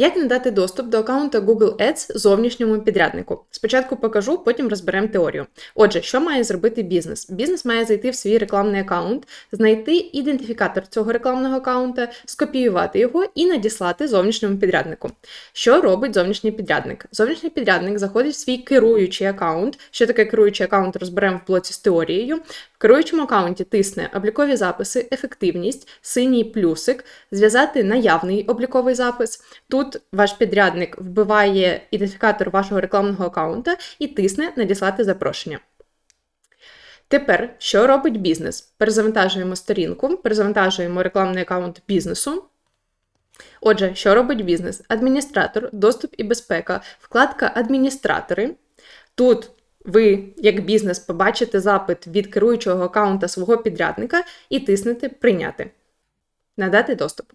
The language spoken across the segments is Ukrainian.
Як надати доступ до аккаунта Google Ads зовнішньому підряднику? Спочатку покажу, потім розберемо теорію. Отже, що має зробити бізнес? Бізнес має зайти в свій рекламний аккаунт, знайти ідентифікатор цього рекламного аккаунта, скопіювати його і надіслати зовнішньому підряднику. Що робить зовнішній підрядник? Зовнішній підрядник заходить в свій керуючий аккаунт. Що таке керуючий аккаунт, розберемо в блоці з теорією. В керуючому аккаунті тисне облікові записи, ефективність, синій плюсик, зв'язати наявний обліковий запис. Тут ваш підрядник вбиває ідентифікатор вашого рекламного аккаунта і тисне надіслати запрошення. Тепер, що робить бізнес? Перезавантажуємо сторінку, перезавантажуємо рекламний аккаунт бізнесу. Отже, що робить бізнес? Адміністратор, доступ і безпека, вкладка Адміністратори. Тут ви, як бізнес, побачите запит від керуючого аккаунта свого підрядника і тиснете Прийняти. Надати доступ.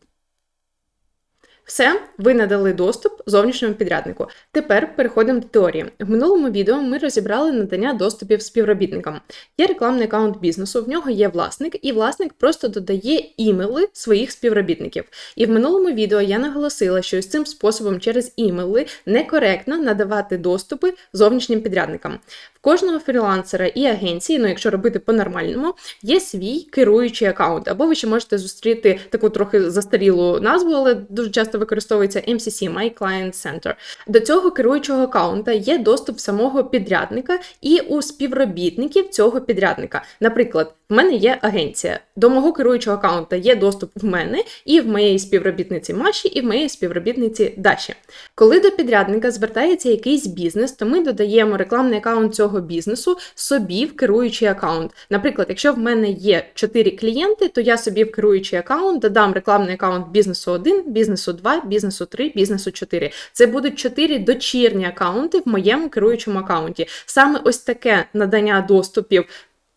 Все, ви надали доступ зовнішньому підряднику. Тепер переходимо до теорії. В минулому відео ми розібрали надання доступів співробітникам. Є рекламний аккаунт бізнесу, в нього є власник, і власник просто додає імейли своїх співробітників. І в минулому відео я наголосила, що з цим способом через імейли некоректно надавати доступи зовнішнім підрядникам. Кожного фрілансера і агенції, ну якщо робити по-нормальному, є свій керуючий аккаунт. Або ви ще можете зустріти таку трохи застарілу назву, але дуже часто використовується MCC My Client Center. До цього керуючого аккаунта є доступ самого підрядника і у співробітників цього підрядника. Наприклад, в мене є агенція. До мого керуючого аккаунта є доступ в мене і в моєї співробітниці Маші, і в моєї співробітниці Даші. Коли до підрядника звертається якийсь бізнес, то ми додаємо рекламний аккаунт цього бізнесу собі в керуючий аккаунт. Наприклад, якщо в мене є 4 клієнти, то я собі в керуючий аккаунт додам рекламний аккаунт бізнесу 1, бізнесу 2, бізнесу 3, бізнесу 4. Це будуть 4 дочірні аккаунти в моєму керуючому аккаунті. Саме ось таке надання доступів.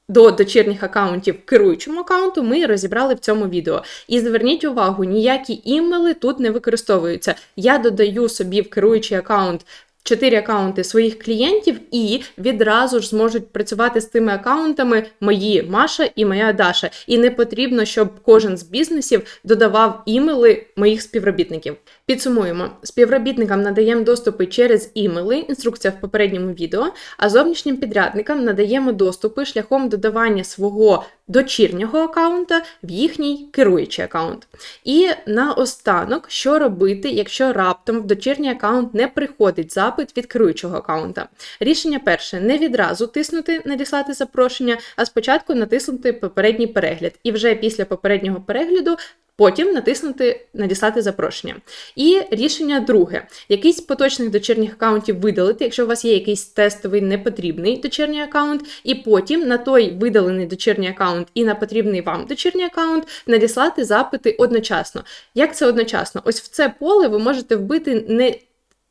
До дочірніх аккаунтів керуючому аккаунту ми розібрали в цьому відео. І зверніть увагу, ніякі імейли тут не використовуються. Я додаю собі в керуючий аккаунт чотири аккаунти своїх клієнтів, і відразу ж зможуть працювати з тими аккаунтами мої Маша і моя Даша. І не потрібно, щоб кожен з бізнесів додавав імейли моїх співробітників. Підсумуємо, співробітникам надаємо доступи через імейли, інструкція в попередньому відео, а зовнішнім підрядникам надаємо доступи шляхом додавання свого дочірнього аккаунта в їхній керуючий аккаунт. І наостанок, що робити, якщо раптом в дочірній аккаунт не приходить запит від керуючого аккаунта. Рішення перше не відразу тиснути надіслати запрошення, а спочатку натиснути попередній перегляд. І вже після попереднього перегляду Потім натиснути Надіслати запрошення. І рішення друге: якийсь поточних дочірніх аккаунтів видалити, якщо у вас є якийсь тестовий непотрібний дочірній аккаунт, і потім на той видалений дочірній аккаунт і на потрібний вам дочірній аккаунт надіслати запити одночасно. Як це одночасно? Ось в це поле ви можете вбити не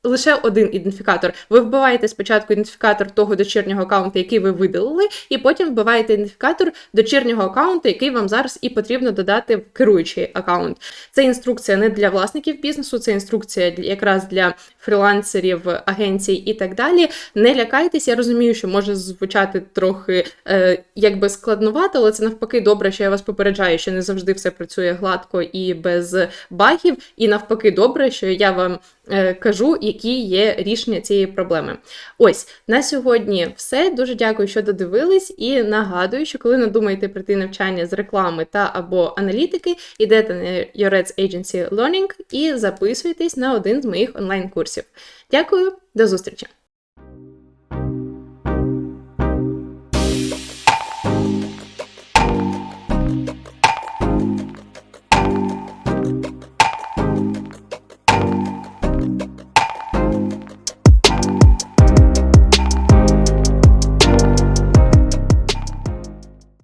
лише один ідентифікатор. Ви вбиваєте спочатку ідентифікатор того дочірнього аккаунту, який ви видалили, і потім вбиваєте ідентифікатор дочірнього аккаунту, який вам зараз і потрібно додати в керуючий аккаунт. Це інструкція не для власників бізнесу, це інструкція якраз для фрілансерів, агенцій і так далі. Не лякайтесь, я розумію, що може звучати трохи е, якби складнувато, але це навпаки добре, що я вас попереджаю, що не завжди все працює гладко і без багів. І навпаки, добре, що я вам кажу, які є рішення цієї проблеми. Ось на сьогодні все. Дуже дякую, що додивились, і нагадую, що коли надумаєте прийти навчання з реклами та або аналітики, йдете на Yorets Agency Learning і записуйтесь на один з моїх онлайн-курсів. Дякую, до зустрічі!